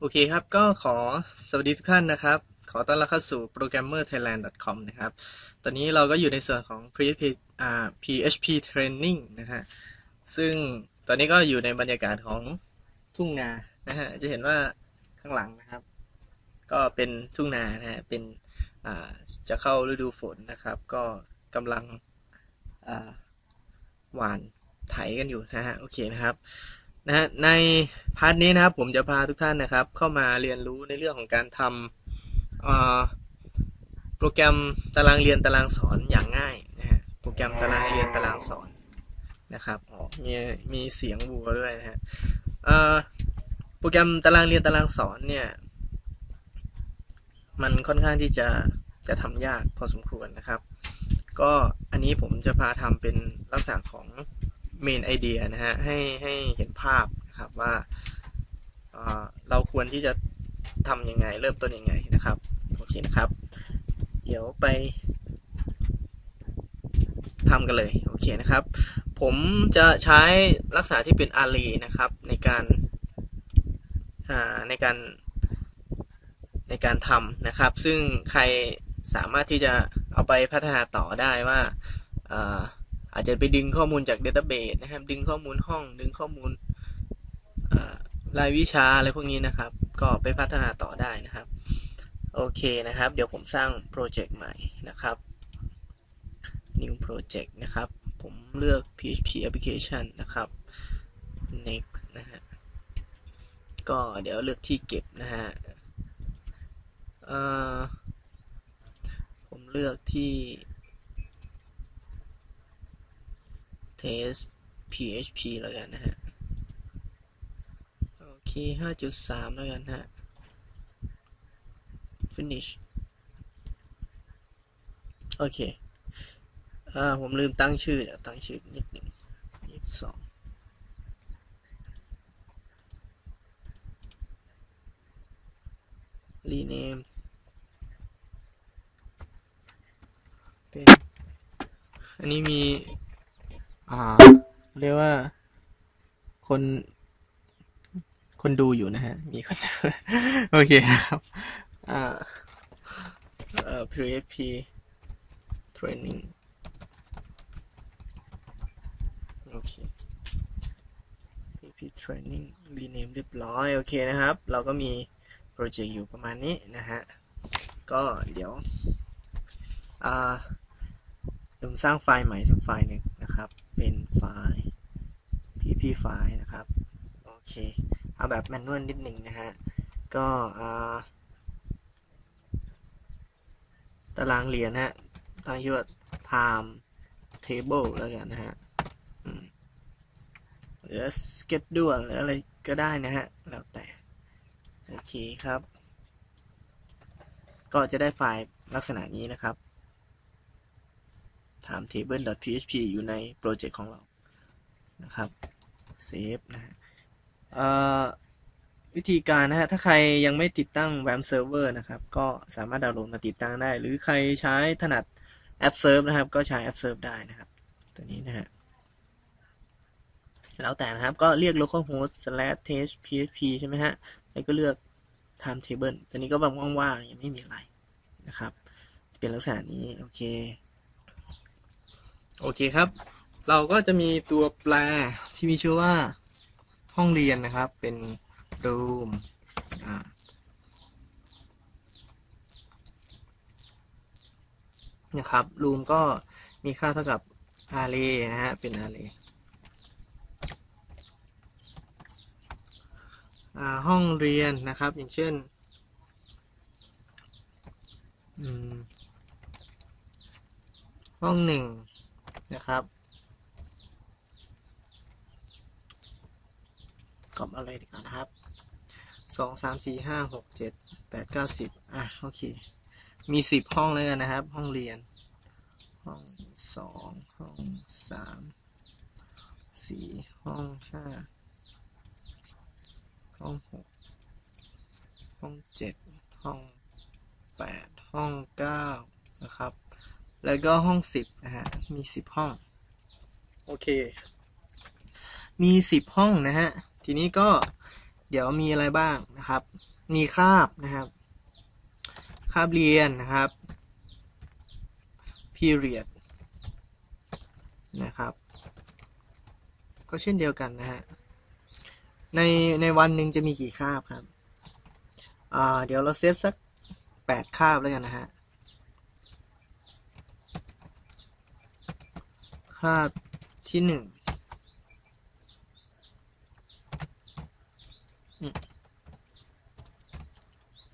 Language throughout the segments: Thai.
โอเคครับ ก็ขอสวัสดีทุกท่านนะครับ ขอต้อนรับเข้าสู่ programmerthailand.com นะครับ ตอนนี้เราก็อยู่ในส่วนของ PHP อ PHP training นะฮะ ซึ่งตอนนี้ก็อยู่ในบรรยากาศของทุ่งนานะฮะ จะเห็นว่าข้างหลังนะครับ ก็เป็นทุ่งนานะฮะ เป็นจะเข้าฤดูฝนนะครับ ก็กำลังหวานไถกันอยู่นะฮะ โอเคนะครับ นะฮะในพาร์ทนี้นะครับผมจะพาทุกท่านนะครับ เข้ามาเรียนรู้ในเรื่องของการทำโปรแกรมตารางเรียนตารางสอนอย่างง่ายนะฮะโปรแกรมตารางเรียนตารางสอนนะครับอ๋อมีมีเสียงวัวด้วยนะฮะโปรแกรมตารางเรียนตารางสอนเนี่ยมันค่อนข้างที่จะจะทำยากพอสมควรนะครับ ก็อันนี้ผมจะพาทำเป็นลักษณะของ เมนไอเดียนะฮะให้ให้เห็นภาพนะครับว่าเราควรที่จะทำยังไงเริ่มต้นยังไงนะครับโอเคนะครับ เดี๋ยวไปทำกันเลยโอเคนะครับ ผมจะใช้ลักษณะที่เป็นอารีนะครับในการในการในการทำนะครับ ซึ่งใครสามารถที่จะเอาไปพัฒนาต่อได้ว่า อาจจะไปดึงข้อมูลจากเดต้าเบสนะครับ ดึงข้อมูลห้อง ดึงข้อมูลรายวิชาอะไรพวกนี้นะครับ ก็ไปพัฒนาต่อได้นะครับ โอเคนะครับ เดี๋ยวผมสร้างโปรเจกต์ใหม่นะครับ new project นะครับ ผมเลือก PHP application นะครับ next นะฮะ ก็เดี๋ยวเลือกที่เก็บนะฮะผมเลือกที่ test php แล้วกันนะฮะ โอเค 5.3 แล้วกันฮะ finish โอเค อ่า ผมลืมตั้งชื่อเดี๋ยวตั้งชื่อนิดหนึ่งยี่สอง rename เป็น อันนี้มี อ่า เรียกว่าคน คนดูอยู่นะฮะ มีคนดูโอเคนะครับ อ่า เอ่อ PHP training โอเค PHP training rename เรียบร้อย โอเคนะครับ เราก็มีโปรเจกต์อยู่ประมาณนี้นะฮะ ก็เดี๋ยว อ่าผมสร้างไฟล์ใหม่สักไฟล์หนึ่งนะครับ เป็นไฟล์ pp ไฟล์นะครับ โอเค เอาแบบแมนนวลนิดหนึ่งนะฮะ ก็ตารางเรียนฮะตั้งชื่อว่า time table แล้วกันนะฮะหรือ schedule หรืออะไรก็ได้นะฮะ แล้วแต่ โอเคครับ ก็จะได้ไฟล์ลักษณะนี้นะครับ timetable.php อยู่ในโปรเจกต์ของเรา นะครับเซฟนะฮะวิธีการนะฮะ ถ้าใครยังไม่ติดตั้ง WAM Server นะครับ ก็สามารถดาวน์โหลดมาติดตั้งได้ หรือใครใช้ถนัดแอป Serve นะครับ ก็ใช้แอป Serve ได้นะครับ ตัวนี้นะฮะ แล้วแต่นะครับ ก็เรียก localhost slash test php ใช่ไหมฮะ แล้วก็เลือก timetable ตัวนี้ก็แบบว่างๆ ยังไม่มีอะไรนะครับ เป็นลักษณะนี้ โอเค โอเคครับ เราก็จะมีตัวแปลที่มีชื่อว่าห้องเรียนนะครับ เป็น room นะครับ room ก็มีค่าเท่ากับ array นะฮะ เป็น array ห้องเรียนนะครับ อย่างเช่นห้องหนึ่ง นะครับกรอบอะไรดีกว่านครับสองสามสี่ห้าหกเจ็ดแปดเก้าสิบอะโอเค มีสิบห้องเลยกันนะครับ ห้องเรียน ห้องสองห้องสามสี่ห้องห้าห้องหกห้องเจ็ดห้องแปดห้องเก้านะครับ แล้วก็ห้องสิบนะฮะ มีสิบห้อง โอเค มีสิบห้องนะฮะ ทีนี้ก็เดี๋ยวมีอะไรบ้างนะครับ มีคาบนะครับ คาบเรียนนะครับ period นะครับ ก็เช่นเดียวกันนะฮะ ในในวันหนึ่งจะมีกี่คาบครับ อ่า เดี๋ยวเราเซตสักแปดคาบแล้วกันนะฮะ คาบที่หนึ่ง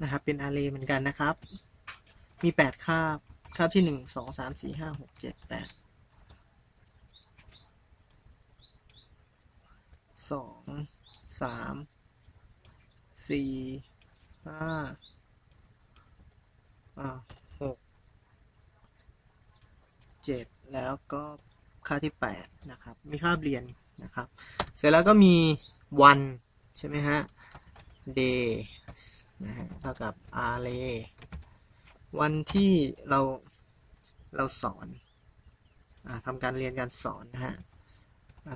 นะครับ เป็นอาร์เรย์เหมือนกันนะครับ มีแปดคาบคาบที่หนึ่งสองสามสี่ห้าหกเจ็ดแปดสองสามสี่ห้าหกเจ็ดแล้วก็ ค่าที่แปดนะครับ มีค่าเรียนนะครับ เสร็จแล้วก็มีวันใช่ไหมฮะ days นะฮะเท่ากับ array วันที่เราเราสอนอทำการเรียนการสอนนะฮะ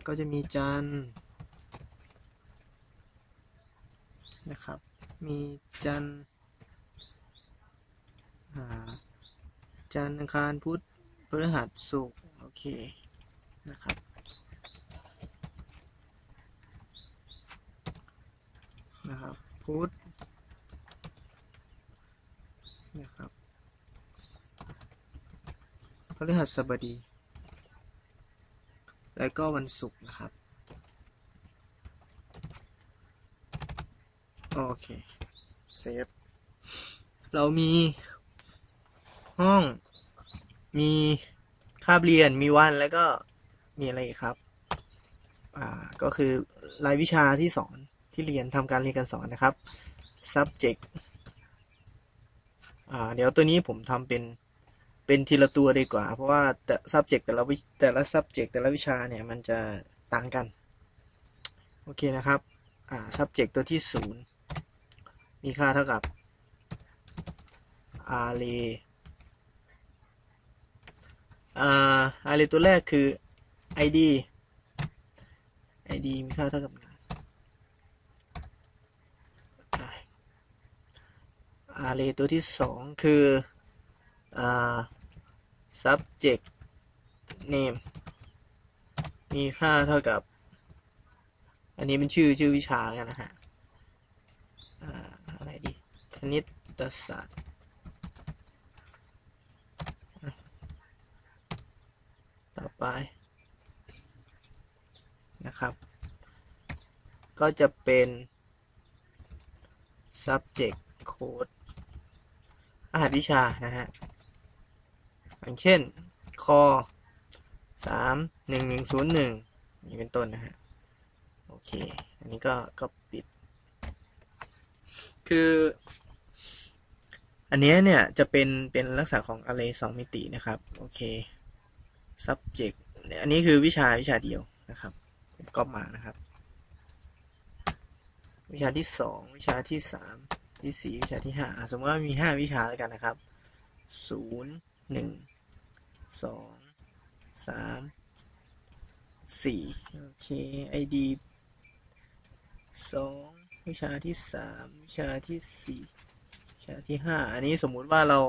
ก็จะมีจันนะครับ มีจันจันอังคารพุธพฤหัสศุกร์โอเค นะครับ นะครับพุธนะครับพฤหัสบดี แล้วก็วันศุกร์นะครับ โอเค เซฟ เรามีห้อง มีคาบเรียน มีวันแล้วก็ มีอะไรอีกครับ อ่า ก็คือรายวิชาที่สอนที่เรียนทำการเรียนการสอนนะครับ subject อ่า เดี๋ยวตัวนี้ผมทำเป็น เป็นทีละตัวดีกว่า เพราะว่าแต่ subject แต่ละวิแต่ละ subject แต่ละวิชาเนี่ยมันจะต่างกัน โอเคนะครับ อ่า subject ตัวที่ศูนย์มีค่าเท่ากับ array อ่า array ตัวแรกคือ id id มีค่าเท่ากับหนึ่ง array ตัวที่สองคืออ่า subject name มีค่าเท่ากับ อันนี้เป็นชื่อชื่อวิชากันนะฮะอะไรดีคณิตศาสตร์ต่อไป นะครับ ก็จะเป็น subject code รหัสวิชานะฮะอย่างเช่น คอสามหนึ่งหนึ่งศูนย์หนึ่งนี่เป็นต้นนะฮะ โอเค อันนี้ก็ก็ปิด คือ อันนี้เนี่ยจะเป็นเป็นลักษณะของ array สองมิตินะครับ โอเค subject อันนี้คือวิชาวิชาเดียวนะครับ ก็มานะครับ วิชาที่สองวิชาที่สามที่สี่วิชาที่ห้าสมมติว่ามีห้าวิชาแล้วกันนะครับศูนย์หนึ่งสองสามสี่โอเค ID สองวิชาที่สามวิชาที่สี่วิชาที่ห้าอันนี้สมมุติว่าเรา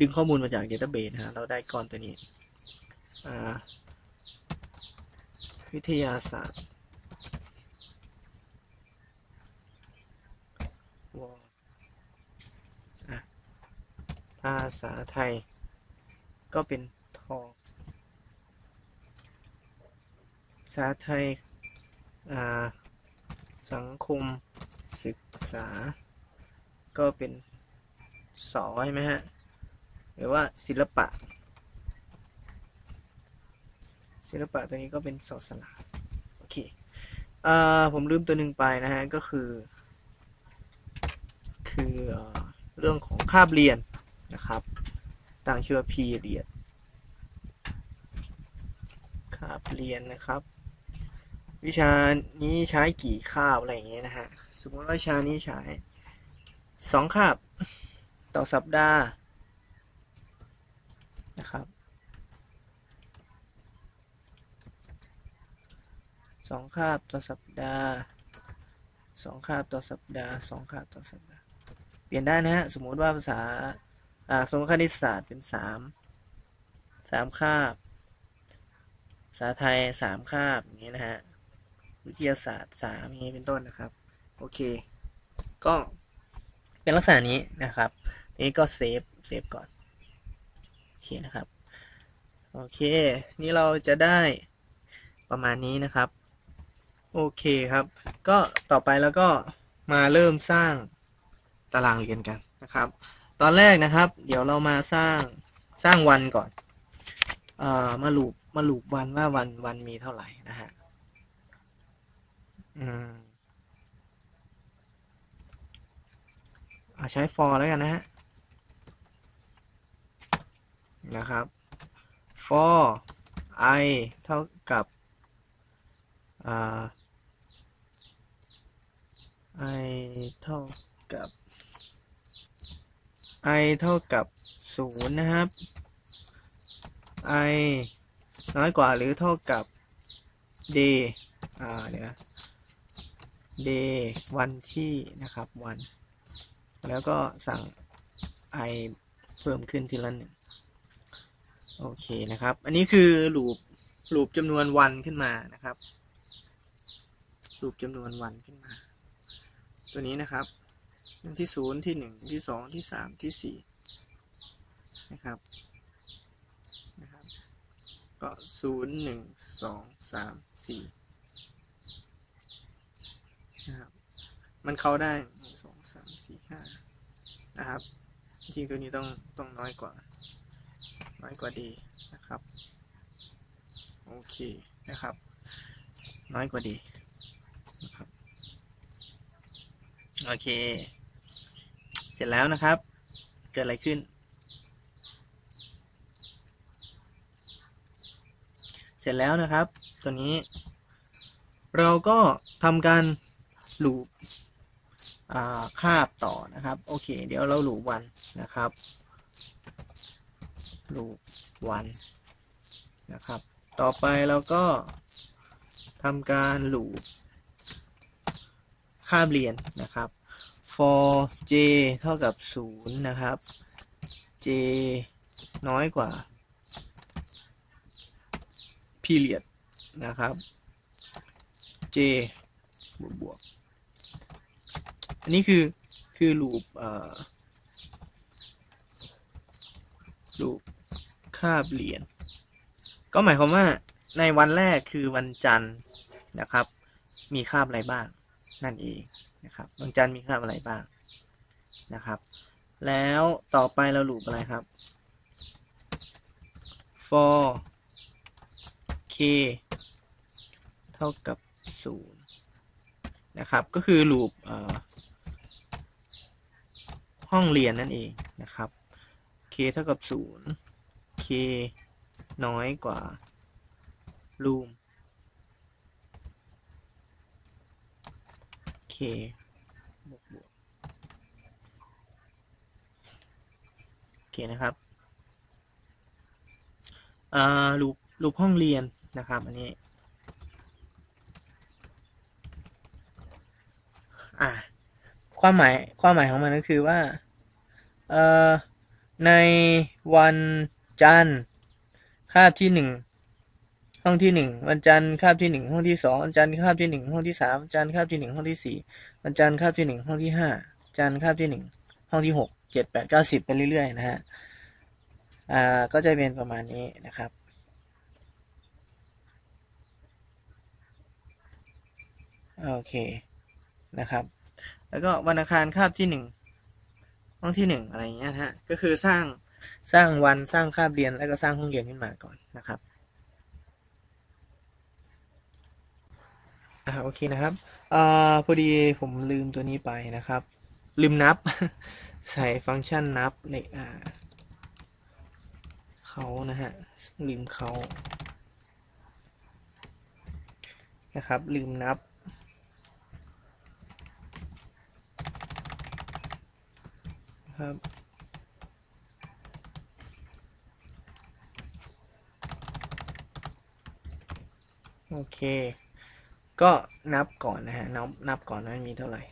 ดึงข้อมูลมาจาก Database นะเราได้ก้อนตัวนี้อ่า วิทยาศาสตร์วภาษาไทย ก็เป็นทองภาษาไทย สังคมศึกษา ก็เป็นสอใช่ไหมฮะ หรือว่าศิลปะ ศิลปะตัวนี้ก็เป็นสอสลาโอเคอผมลืมตัวหนึ่งไปนะฮะ ก็คือ คือเรื่องของคาบเรียนนะครับตั้งชื่อว่า period คาบเรียนนะครับ วิชานี้ใช้กี่คาบอะไรอย่างเงี้ยนะฮะ สมมติว่าวิชานี้ใช้สองคาบต่อสัปดาห์นะครับ สองคาบต่อสัปดาห์สองคาบต่อสัปดาห์สองคาบต่อสัปดาห์ เปลี่ยนได้นะฮะ สมมติว่าภาษาอ่าสมมติคณิตศาสตร์เป็นสามสามคาบ ภาษาไทยสามคาบอย่างนี้นะฮะ วิทยาศาสตร์สามอย่างนี้เป็นต้นนะครับ โอเค ก็เป็นลักษณะนี้นะครับ นี้ก็เซฟ เซฟก่อน โอเคนะครับ โอเค นี่เราจะได้ประมาณนี้นะครับ โอเคครับ ก็ต่อไปแล้วก็มาเริ่มสร้างตารางเรียนกันนะครับ ตอนแรกนะครับ เดี๋ยวเรามาสร้างสร้างวันก่อนเอ่อมาลูปมาลูปวันว่าวันวันมีเท่าไหร่นะฮะอืมอาใช้ for แล้วกันนะฮะนะครับ for i เท่ากับอ่า i เท่ากับ i เท่ากับศูนย์นะครับ i น้อยกว่าหรือเท่ากับ d อ่าเดี๋ยว d วันที่นะครับวัน แล้วก็สั่ง i เพิ่มขึ้นทีละหนึ่งโอเคนะครับ อันนี้คือลูปลูปจำนวนวันขึ้นมานะครับลูปจำนวนวันขึ้นมา ตัวนี้นะครับที่ศูนย์ที่หนึ่งที่สองที่สามที่สี่นะครับนะครับก็ศูนย์หนึ่งสองสามสี่นะครับมันเข้าได้หนึ่งสองสามสี่ห้านะครับ จริงๆตัวนี้ต้องต้องน้อยกว่า น้อยกว่าดีนะครับ โอเคนะครับ น้อยกว่าดีนะครับ โอเค เสร็จแล้วนะครับ เกิดอะไรขึ้น เสร็จแล้วนะครับ ตัวนี้ เราก็ทำการลูปคาบต่อนะครับ โอเค เดี๋ยวเราลูปวันนะครับลูปวันนะครับ ต่อไปเราก็ทำการลูป คาบเรียนนะครับ for j เท่ากับ 0 นะครับ j น้อยกว่า period นะครับ j บวกบวก อันนี้คือ คือลูปลูปคาบเรียน ก็หมายความว่าในวันแรกคือวันจันทร์นะครับ มีคาบอะไรบ้าง นั่นเองนะครับวันจันทร์มีคาบอะไรบ้างนะครับ แล้วต่อไปเราลูปอะไรครับ for k เท่ากับ 0 นะครับ ก็คือลูปห้องเรียนนั่นเองนะครับ k เท่ากับ 0 k น้อยกว่า room k บวกบวกโอเคนะครับอ่าลูปลูปห้องเรียนนะครับ อันนี้ อ่าความหมายความหมายของมันก็คือว่า เอ่อ ในวันจันทร์คาบที่หนึ่ง ห้องที่หนึ่งวันจันทร์คาบที่หนึ่งห้องที่สองวันจันทร์คาบที่หนึ่งห้องที่สามวันจันทร์คาบที่หนึ่งห้องที่สี่วันจันทร์คาบที่หนึ่งห้องที่ห้าจันทร์คาบที่หนึ่งห้องที่หกเจ็ดแปดเก้าสิบไปเรื่อยๆนะฮะอ่าก็จะเป็นประมาณนี้นะครับโอเคนะครับ แล้วก็วันอังคารคาบที่หนึ่งห้องที่หนึ่งอะไรเงี้ยฮะก็คือสร้างสร้างวันสร้างคาบเรียนแล้วก็สร้างห้องเรียนขึ้นมาก่อนนะครับ อ่าโอเคนะครับอ่าพอดีผมลืมตัวนี้ไปนะครับ ลืมนับ ใส่ฟังก์ชันนับในอ่าเขานะฮะลืมเขานะครับ ลืมนับ ครับโอเค ก็นับก่อนนะฮะนับนับก่อนว่ามีเท่าไหร่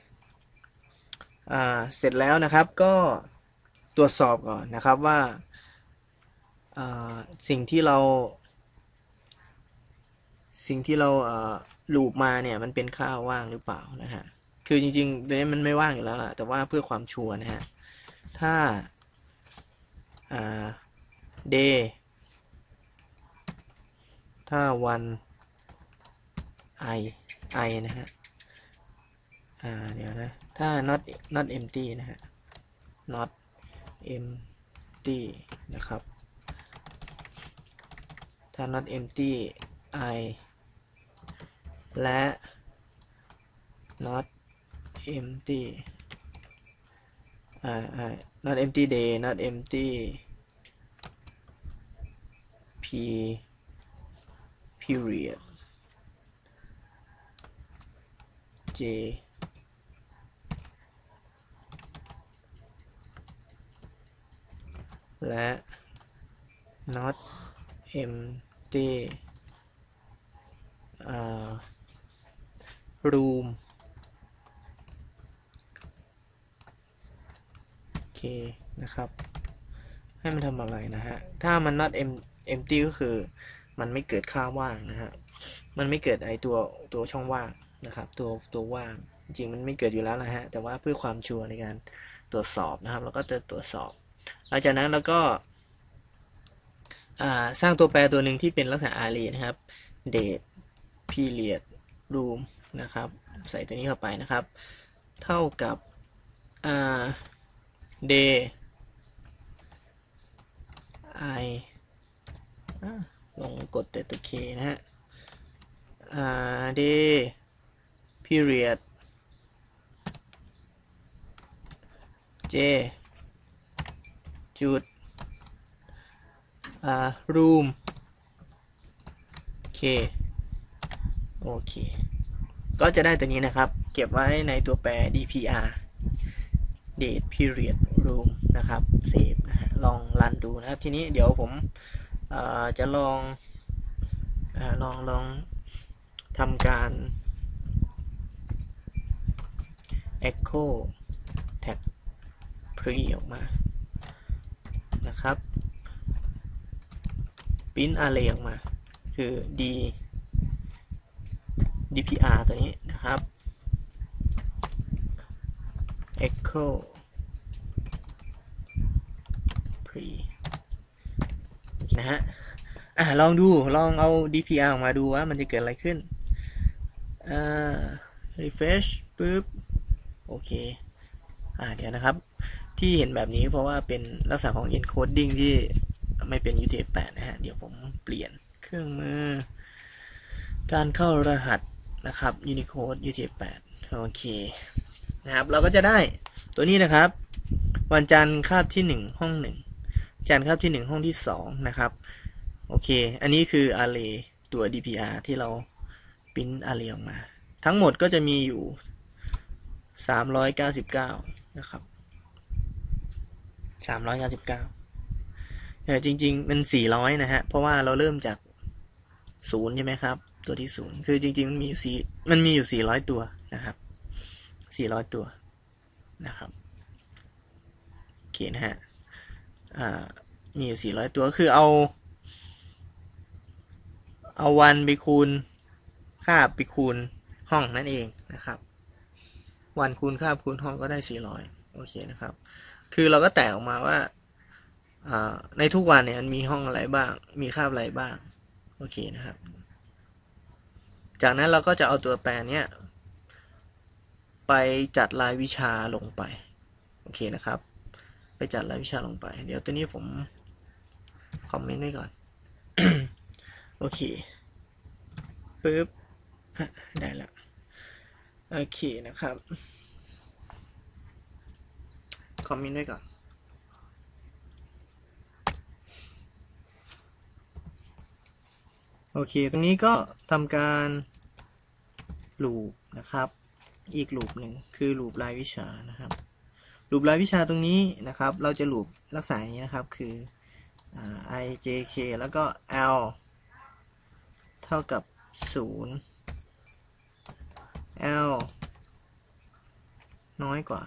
อ่าเสร็จแล้วนะครับก็ตรวจสอบก่อนนะครับว่าสิ่งที่เรา สิ่งที่เราลูปมาเนี่ยมันเป็นค่าว่างหรือเปล่านะฮะคือจริงๆตัวนี้มันไม่ว่างอยู่แล้วล่ะแต่ว่าเพื่อความชัวร์นะฮะถ้าอ่า day ถ้าวัน i i นะฮะ อ่า เดี๋ยวนะ ถ้า not not empty นะฮะ not empty นะครับ ถ้า not empty i และ not empty อ่าอ่า not empty day not empty p period j และ not empty อ่า room โอเคนะครับ ให้มันทำอะไรนะฮะ ถ้ามัน not empty ก็คือมันไม่เกิดค่าว่างนะฮะ มันไม่เกิดไอตัวตัวช่องว่าง นะครับ ตัวตัวว่าง จริงมันไม่เกิดอยู่แล้วนะฮะ แต่ว่าเพื่อความชัวร์ในการตรวจสอบนะครับ เราก็จะตรวจสอบ หลังจากนั้นเราก็สร้างตัวแปรตัวหนึ่งที่เป็นลักษณะ array นะครับ date period room นะครับ ใส่ตัวนี้เข้าไปนะครับ เท่ากับอ่า day i อ่าลองกดแต่ตัว k นะฮะอ่า day period j จุด room k โอเค ก็จะได้ตัวนี้นะครับ เก็บไว้ในตัวแปร dpr date period room นะครับเซฟนะฮะ ลองรันดูนะครับ ทีนี้เดี๋ยวผมจะลองอลองลองทำการ echo tag pre ออกมา นะครับ print array ออกมา คือ d dpr ตัวนี้นะครับ echo pre นะฮะ อะ ลองดู ลองเอา dpr ออกมาดูว่ามันจะเกิดอะไรขึ้น อ่า refresh ปุ๊บ โอเค อ่าเดี๋ยวนะครับ ที่เห็นแบบนี้เพราะว่าเป็นลักษณะของ encoding ที่ไม่เป็น UTF-8 นะฮะ เดี๋ยวผมเปลี่ยนเครื่องมือ การเข้ารหัสนะครับ Unicode UTF-8 โอเค นะครับ เราก็จะได้ตัวนี้นะครับ วันจันทร์คาบที่ 1 ห้อง 1 จันทร์คาบที่ 1 ห้องที่ 2 นะครับ โอเค อันนี้คือ array ตัว DPR ที่เราปริ้น array ออกมา ทั้งหมดก็จะมีอยู่ 399นะครับ399เออจริง ๆ มัน400นะฮะ เพราะว่าเราเริ่มจาก0ใช่ไหมครับ ตัวที่0คือจริง ๆ มันมีอยู่สี่มันมีอยู่400ตัวนะครับ400ตัวนะครับโอเคนะฮะอ่ามีอยู่400ตัวคือเอา เอาวันไปคูณค่าไปคูณห้องนั่นเองนะครับ วันคูณค่าคูณห้องก็ได้ 400 โอเคนะครับ คือเราก็แตกออกมาว่า ในทุกวันเนี่ยมันมีห้องอะไรบ้าง มีค่าอะไรบ้าง โอเคนะครับ จากนั้นเราก็จะเอาตัวแปรเนี้ยไปจัดรายวิชาลงไป โอเคนะครับ ไปจัดรายวิชาลงไป เดี๋ยวตัวนี้ผมคอมเมนต์ไว้ก่อน โอเคปึ๊บอะได้แล้ว โอเคนะครับ คอมเมนต์ไว้ก่อน โอเค ตรงนี้ก็ทำการลูปนะครับ อีกลูปหนึ่งคือลูปรายวิชานะครับลูปรายวิชาตรงนี้นะครับ เราจะลูปลักษณะอย่างนี้นะครับ คือ i j k แล้วก็ l เท่ากับ 0 l น้อยกว่า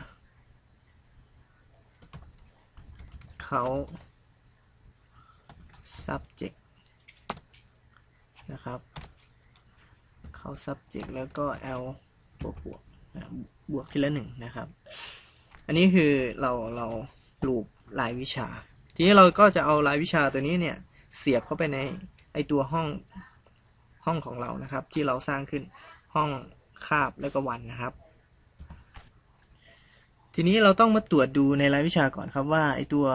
เขา subject นะครับ เขา subject แล้วก็ l บวกบวกนะบวกทีละหนึ่งนะครับ อันนี้คือเราเราลูปรายวิชา ทีนี้เราก็จะเอารายวิชาตัวนี้เนี่ย เสียบเข้าไปในไอตัวห้องห้องของเรานะครับ ที่เราสร้างขึ้นห้อง คาบแล้วก็วันนะครับ ทีนี้เราต้องมาตรวจดูในรายวิชาก่อนครับว่าไอตัว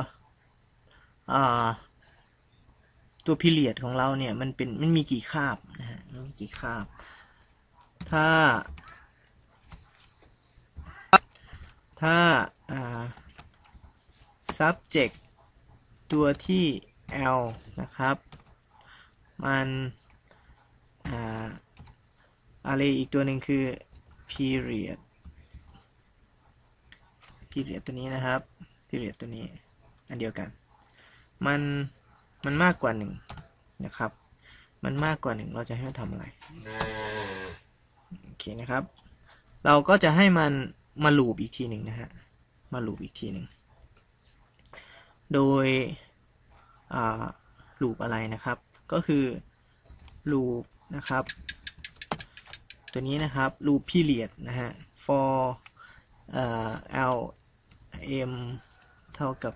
ตัวพิเรียดของเราเนี่ยมันเป็นมันมีกี่คาบนะฮะมันมีกี่คาบ ถ้า ถ้าา subject ตัวที่ L นะครับ มัน อ่า array อีกตัวหนึ่งคือ period period ตัวนี้นะครับ period ตัวนี้ อันเดียวกัน มัน มันมากกว่าหนึ่งนะครับ มันมากกว่าหนึ่งเราจะให้มันทำอะไร โอเคนะครับ เราก็จะให้มันมาลูปอีกทีหนึ่งนะฮะ มาลูปอีกทีหนึ่ง โดยลูปอะไรนะครับ ก็คือลูปนะครับ ตัวนี้นะครับลูป period นะฮะ for l m เท่ากับ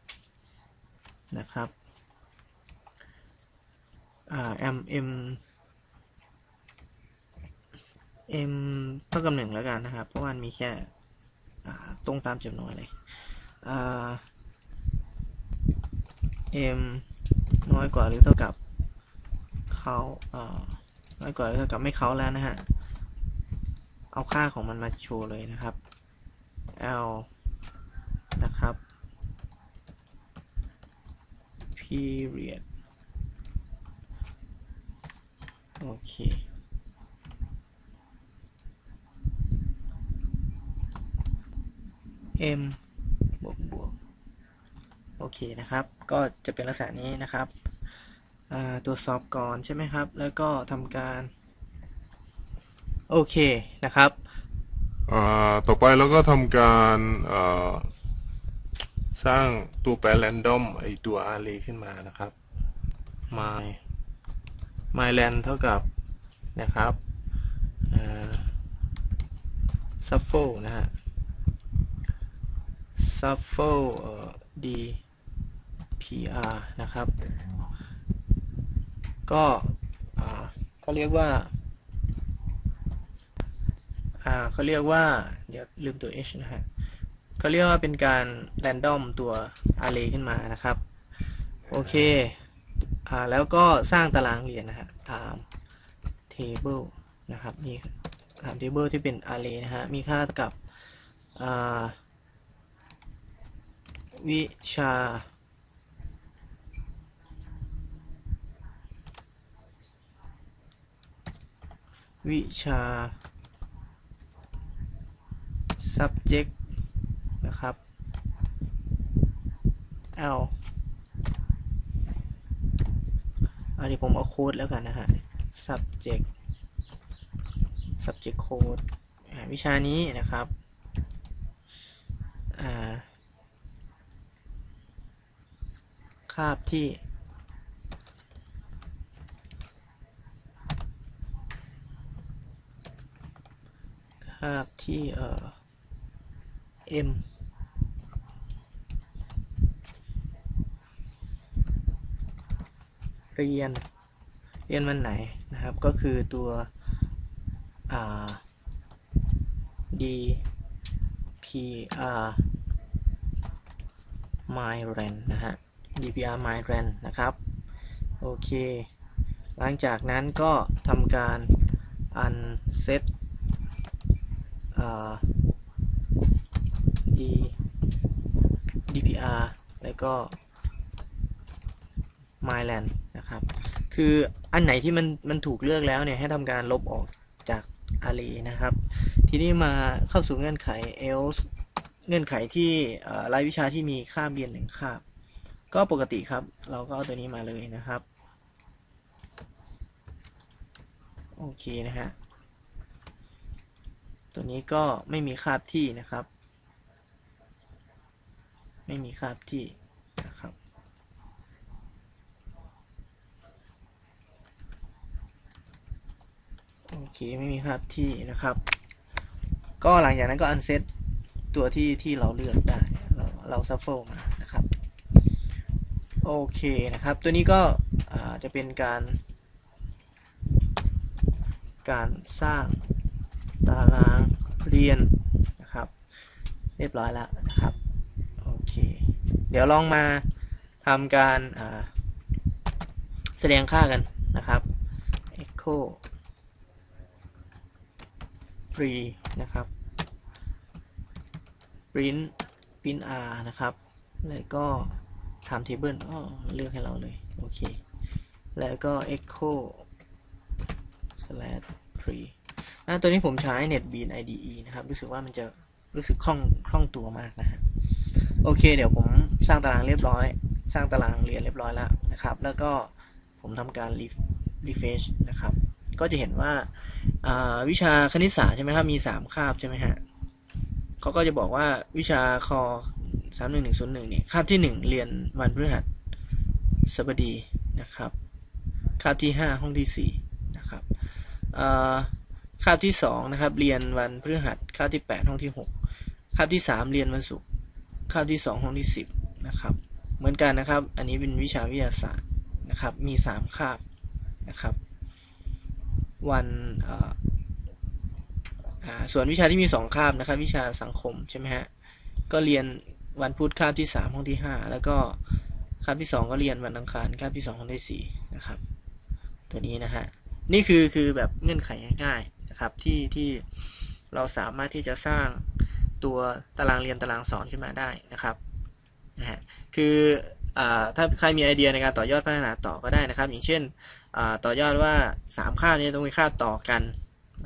0 นะครับ m m m เท่ากับหนึ่งแล้วกันนะครับ เพราะมันมีแค่ตรงตามจำนวนเลย m น้อยกว่าหรือเท่ากับเขาน้อ ยกว่าหรือเท่ากับไม่เขาแล้วนะฮะ เอาค่าของมันมาโชว์เลยนะครับ l นะครับ period โอเค m บวกบวกโอเคนะครับ ก็จะเป็นลักษณะนี้นะครับ ตรวจสอบก่อนใช่ไหมครับ แล้วก็ทำการ โอเคนะครับต่อไปเราก็ทำการสร้างตัวแปร random ไอตัว array ขึ้นมานะครับ my my land เท่ากับนะครับ shuffle นะฮะ shuffle d pr นะครับ ก็เขาเรียกว่าเขาเรียกว่า เดี๋ยวลืมตัว h นะฮะเขาเรียกว่าเป็นการ random ตัว array ขึ้นมานะครับ โอเคอแล้วก็สร้างตารางเรียนนะฮะ time table นะครับนี่ time table ที่เป็น array นะฮะ มีค่ากับวิชา วิชา subject นะครับ l อันนี้ผมเอาโค้ดแล้วกันนะฮะ subject subject code วิชานี้นะครับ คาบที่าบที่เอ่อ m เรียน เรียนวันไหนนะครับ ก็คือตัว d p r my ren นะฮะ dpr my ren นะครับ โอเค หลังจากนั้นก็ทำการ unset d dpr แล้วก็ myland นะครับ คืออันไหนที่มันมันถูกเลือกแล้วเนี่ยให้ทำการลบออกจาก array นะครับ ทีนี้มาเข้าสู่เงื่อนไข else เงื่อนไขที่รายวิชาที่มีคาบเรียนหนึ่งคาบ ก็ปกติครับ เราก็เอาตัวนี้มาเลยนะครับ โอเคนะฮะ ตัวนี้ก็ไม่มีคาบที่นะครับ ไม่มีคาบที่นะครับ โอเค ไม่มีคาบที่นะครับ ก็หลังจากนั้นก็อันเซตตัวที่ที่เราเลือกได้ เราเราซัฟเฟิลมานะครับ โอเคนะครับ ตัวนี้ก็จะเป็นการ การสร้าง เรียนนะครับ เรียบร้อยแล้วนะครับโอเคเดี๋ยวลองมาทำการาแสดงค่ากันนะครับ echo free นะครับ print print r นะครับ แล้วก็ time table อ๋อเลือกให้เราเลย โอเค แล้วก็ echo slash free ตัวนี้ผมใช้ NetBeans IDE นะครับ รู้สึกว่ามันจะรู้สึกคล่องคล่องตัวมากนะฮะโอเค เดี๋ยวผมสร้างตารางเรียบร้อย สร้างตารางเรียนเรียบร้อยแล้วนะครับ แล้วก็ผมทำการ refresh นะครับ ก็จะเห็นว่าาวิชาคณิตศาสตร์ใช่ไหมครับ มี 3 คาบใช่ไหมฮะเขาก็จะบอกว่าวิชาคอ31101เนี่ยคาบที่1เรียนวันพฤหัสบดีนะครับ คาบที่5ห้องที่4นะครับอ่า คาบที่2นะครับเรียนวันพฤหัสคาบที่8ห้องที่6คาบที่3เรียนวันศุกร์คาบที่2ห้องที่10นะครับเหมือนกันนะครับ อันนี้เป็นวิชาวิทยาศาสตร์นะครับมี3คาบนะครับวันอ่ออ่าส่วนวิชาที่มี2คาบนะครับวิชาสังคมใช่ไหมฮะก็เรียนวันพุธคาบที่3ห้องที่5แล้วก็คาบที่2ก็เรียนวันอังคารคาบที่2ห้องที่4นะครับตัวนี้นะฮะนี่คือคือแบบเงื่อนไขง่ายๆ นะครับที่ที่เราสามารถที่จะสร้างตัวตารางเรียนตารางสอนขึ้นมาได้นะครับนะฮะคืออถ้าใครมีไอเดียในการต่อยอดพัฒนาต่อก็ได้นะครับ อย่างเช่นต่อยอดว่า 3 ค่านี้ต้องมีค่าต่อกัน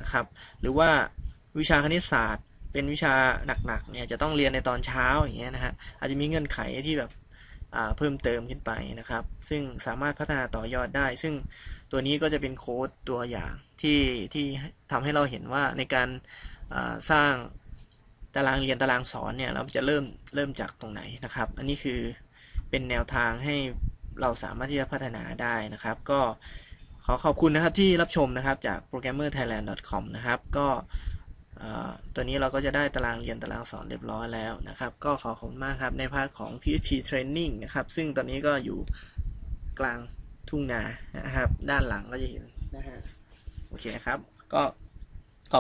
นะครับ หรือว่าวิชาคณิตศาสตร์ เป็นวิชาหนักๆเนี่ยจะต้องเรียนในตอนเช้าอย่างเงี้ยนะฮะอาจจะมีเงื่อนไขที่แบบเพิ่มเติมขึ้นไปนะครับ ซึ่งสามารถพัฒนาต่อยอดได้ ซึ่งตัวนี้ก็จะเป็นโค้ดตัวอย่างที่ที่ทำให้เราเห็นว่าในการสร้างตารางเรียนตารางสอนเนี่ยเราจะเริ่มเริ่มจากตรงไหนนะครับ อันนี้คือเป็นแนวทางให้เราสามารถที่จะพัฒนาได้นะครับ ก็ขอขอบคุณนะครับที่รับชมนะครับจาก programmerthailand.com นะครับ ก็ตัวนี้เราก็จะได้ตารางเรียนตารางสอนเรียบร้อยแล้วนะครับ ก็ขอขอบคุณมากครับในพาร์ทของ PHP Training นะครับ ซึ่งตอนนี้ก็อยู่กลาง ทุ่งนานะครับ ด้านหลังก็จะเห็นนะฮะโอเคนะครับ ก็